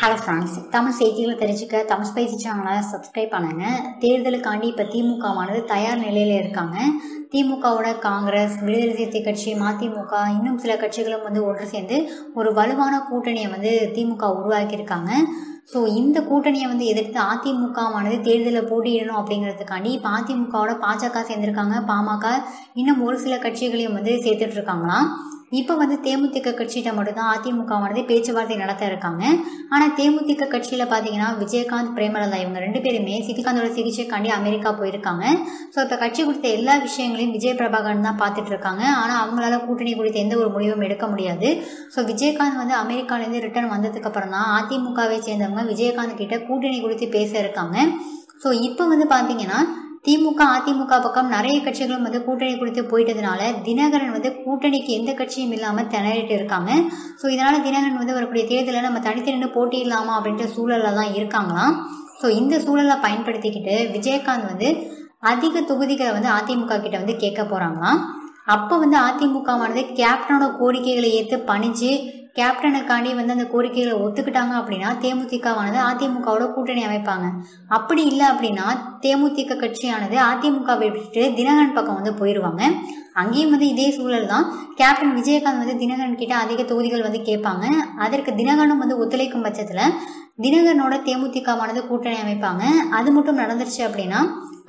Hello friends Tamil செய்திகளை தெரிஞ்சுக்க Tamil spicy சேனலை சப்ஸ்கிரைப் பண்ணுங்க. தேர்தலுக்காண்டி இப்போ திமுகவானது தயார் நிலையில் இருக்காங்க. திமுகவோட காங்கிரஸ் விடுதலை சிறுத்தை கட்சி மதிமுக இன்னும் சில கட்சிகளும் வந்து ஒன்று சேர்ந்து ஒரு வலுவான கூட்டணியை வந்து திமுக உருவாக்கியிருக்காங்க. ஸோ இந்த கூட்டணியை வந்து எதிர்த்து அதிமுகவானது தேர்தலில் போட்டியிடணும் அப்படிங்கிறதுக்காண்டி இப்போ அதிமுகவோட பாஜக சேர்ந்திருக்காங்க. பாமக இன்னும் ஒரு சில கட்சிகளையும் வந்து சேர்த்துட்ருக்காங்களாம் இப்போ வந்து தேமுதிக கட்சிகிட்ட மட்டும்தான் அதிமுகவானது பேச்சுவார்த்தை நடத்த இருக்காங்க. ஆனால் தேமுதிக கட்சியில் பார்த்தீங்கன்னா விஜயகாந்த் பிரேமலதா இவங்க ரெண்டு பேருமே சித்திகாந்தோட சிகிச்சைக்காண்டி அமெரிக்கா போயிருக்காங்க. ஸோ இப்போ கட்சி கொடுத்த எல்லா விஷயங்களையும் விஜய் பிரபாகரன் தான் பார்த்துட்டு இருக்காங்க. ஆனால் அவங்களால கூட்டணி குறித்த எந்த ஒரு முடிவும் எடுக்க முடியாது. ஸோ விஜயகாந்த் வந்து அமெரிக்காலேருந்து ரிட்டர்ன் வந்ததுக்கு அப்புறம் தான் அதிமுகவை சேர்ந்தவங்க விஜயகாந்த் கிட்ட கூட்டணி குறித்து பேச இருக்காங்க. ஸோ இப்போ வந்து பார்த்தீங்கன்னா திமுக அதிமுக பக்கம் நிறைய கட்சிகளும் வந்து கூட்டணி கொடுத்து போயிட்டதுனால தினகரன் வந்து கூட்டணிக்கு எந்த கட்சியும் இல்லாமல் திணறிட்டு இருக்காங்க. ஸோ இதனால் தினகரன் வந்து வரக்கூடிய தேர்தலில் நம்ம தனித்து நின்று போட்டியிடலாமா அப்படின்ற சூழலில் தான் இருக்காங்களாம். ஸோ இந்த சூழலை பயன்படுத்திக்கிட்டு விஜயகாந்த் வந்து அதிக தொகுதிகளை வந்து அதிமுக கிட்ட வந்து கேட்க போகிறாங்களாம் அப்போ வந்து அதிமுகவானது கேப்டனோட கோரிக்கைகளை ஏற்று பணிஞ்சு கேப்டனுக்காண்டி வந்து அந்த கோரிக்கைகளை ஒத்துக்கிட்டாங்க அப்படின்னா தேமுதிகவானது அதிமுகவோட கூட்டணி அமைப்பாங்க. அப்படி இல்லை அப்படின்னா தேமுதிக கட்சியானது அதிமுகவை விட்டுட்டு தினகரன் பக்கம் வந்து போயிடுவாங்க அங்கேயும் வந்து இதே சூழல் தான் கேப்டன் விஜயகாந்த் வந்து தினகரன் கிட்ட அதிக தொகுதிகள் வந்து கேட்பாங்க. அதற்கு தினகரனும் வந்து ஒத்துழைக்கும் பட்சத்தில் தினகரனோட தேமுதிகவானது கூட்டணி அமைப்பாங்க. அது மட்டும் நடந்துருச்சு அப்படின்னா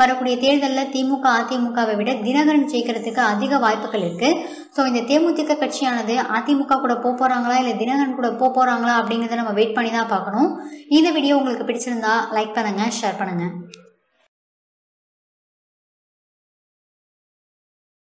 வரக்கூடிய தேர்தலில் திமுக அதிமுகவை விட தினகரன் ஜெயிக்கிறதுக்கு அதிக வாய்ப்புகள் இருக்கு. ஸோ இந்த தேமுதிக கட்சியானது அதிமுக கூட போக போறாங்களா? இல்லை தினகரன் கூட போக போறாங்களா? அப்படிங்கிறத நம்ம வெயிட் பண்ணி தான் பார்க்கணும். இந்த வீடியோ உங்களுக்கு பிடிச்சிருந்தா லைக் பண்ணுங்க ஷேர் பண்ணுங்க.